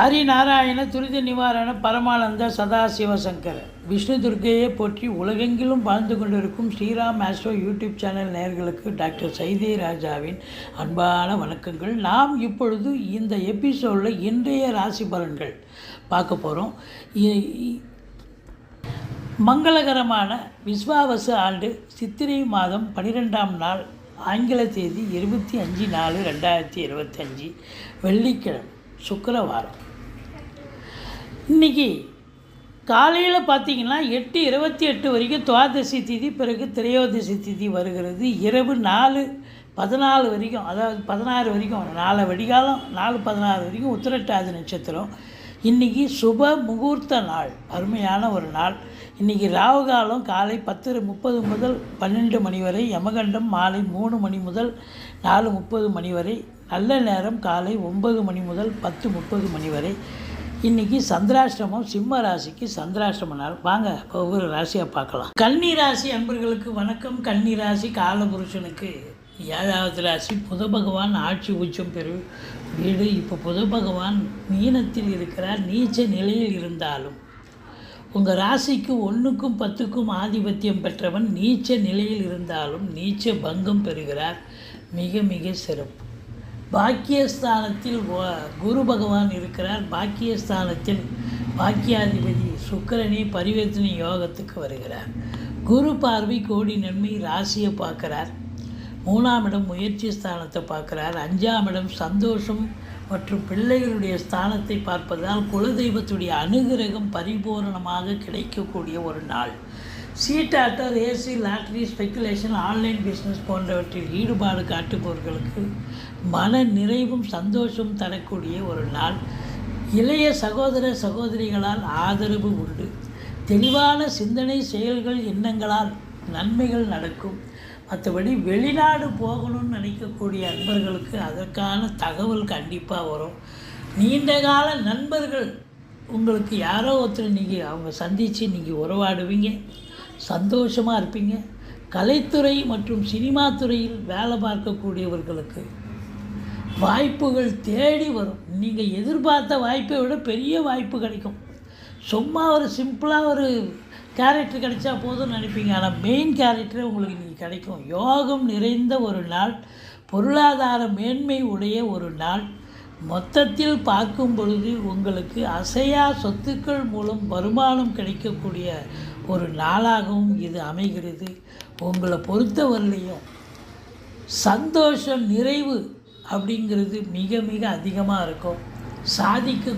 ஹரிநாராயண துரித நிவாரண பரமானந்த சதாசிவசங்கர். விஷ்ணு துர்க்கையை போற்றி உலகெங்கிலும் வாழ்ந்து கொண்டிருக்கும் ஸ்ரீராம் ஆஸ்ட்ரோ யூடியூப் சேனல் நேயர்களுக்கு டாக்டர் சைதே ராஜாவின் அன்பான வணக்கங்கள். நாம் இப்பொழுது இந்த எபிசோடில் இன்றைய ராசி பலன்கள் பார்க்க போகிறோம் மங்களகரமான விஸ்வாவசு ஆண்டு சித்திரை மாதம் பன்னிரெண்டாம் நாள் ஆங்கில தேதி இருபத்தி அஞ்சு நாலு ரெண்டாயிரத்தி இருபத்தஞ்சி வெள்ளிக்கிழமை சுக்கரவாரம். இன்றைக்கி காலையில் பார்த்தீங்கன்னா எட்டு இருபத்தி எட்டு வரைக்கும் துவாதசி திதி பிறகு திரையோதசி திதி வருகிறது. இரவு நாலு பதினாலு வரைக்கும் அதாவது பதினாறு வரைக்கும் நாலு வடிகாலம் நாலு பதினாறு வரைக்கும் உத்திரட்டாதி நட்சத்திரம். இன்றைக்கி சுப முகூர்த்த நாள் அருமையான ஒரு நாள். இன்றைக்கி ராவுகாலம் காலை பத்து முப்பது முதல் பன்னெண்டு மணி வரை யமகண்டம் மாலை மூணு மணி முதல் நாலு முப்பது மணி வரை நல்ல நேரம் காலை ஒன்பது மணி முதல் பத்து முப்பது மணி வரை. இன்னைக்கு சந்திராஷ்டிரமம் சிம்ம ராசிக்கு சந்திராஷ்டிரம நாள். வாங்க ஒவ்வொரு ராசியாக பார்க்கலாம். கன்னி ராசி அன்பர்களுக்கு வணக்கம். கன்னி ராசி காலபுருஷனுக்கு ஏழாவது ராசி. புத பகவான் ஆட்சி உச்சம் பெரு. வீடு இப்போ புத பகவான் மீனத்தில் இருக்கிறார். நீச்ச நிலையில் இருந்தாலும் உங்கள் ராசிக்கு ஒன்றுக்கும் பத்துக்கும் ஆதிபத்தியம் பெற்றவன் நீச்ச நிலையில் இருந்தாலும் நீச்ச பங்கம் பெறுகிறார். மிக மிக சிறப்பு. பாக்கியஸ்தானத்தில் குரு பகவான் இருக்கிறார். பாக்கியஸ்தானத்தில் பாக்கியாதிபதி சுக்கரனே பரிவர்த்தனை யோகத்துக்கு வருகிறார். குரு பார்வை கோடி நன்மை ராசியை பார்க்குறார். மூணாம் இடம் முயற்சி ஸ்தானத்தை பார்க்குறார். அஞ்சாம் இடம் சந்தோஷம் மற்றும் பிள்ளைகளுடைய ஸ்தானத்தை பார்ப்பதால் குலதெய்வத்துடைய அனுகிரகம் பரிபூரணமாக கிடைக்கக்கூடிய ஒரு நாள். சீட்டாட்டம் races lottery speculation online business போன்றவற்றில் ஈடுபாடு காட்டுபவர்களுக்கு மன நிறைவும் சந்தோஷம் தரக்கூடிய ஒரு நாள். இளைய சகோதர சகோதரிகளால் ஆதரவு உண்டு. தெளிவான சிந்தனை செயல்கள் எண்ணங்களால் நன்மைகள் நடக்கும். மற்றபடி வெளிநாடு போகணும்னு நினைக்கக்கூடிய அன்பர்களுக்கு அதற்கான தகவல் கண்டிப்பாக வரும். நீண்ட கால நண்பர்கள் உங்களுக்கு யாரோ ஒருத்தர் நீங்கள் அவங்க சந்தித்து நீங்கள் உறவாடுவீங்க. சந்தோஷமாக இருப்பீங்க. கலைத்துறை மற்றும் சினிமா துறையில் வேலை பார்க்கக்கூடியவர்களுக்கு வாய்ப்புகள் தேடி வரும். நீங்கள் எதிர்பார்த்த வாய்ப்பை விட பெரிய வாய்ப்பு கிடைக்கும். சும்மா ஒரு சிம்பிளாக ஒரு கேரக்டர் கிடைச்சா போதும்னு நினைப்பீங்க. ஆனால் மெயின் கேரக்டரே உங்களுக்கு நீங்கள் கிடைக்கும். யோகம் நிறைந்த ஒரு நாள் பொருளாதார மேன்மை உடைய ஒரு நாள். மொத்தத்தில் பார்க்கும் பொழுது உங்களுக்கு அசையா சொத்துக்கள் மூலம் வருமானம் கிடைக்கக்கூடிய ஒரு நாளாகவும் இது அமைகிறது. உங்களை பொறுத்தவரையிலையும் சந்தோஷம் நிறைவு அப்படிங்கிறது மிக மிக அதிகமாக இருக்கும். சாதிக்க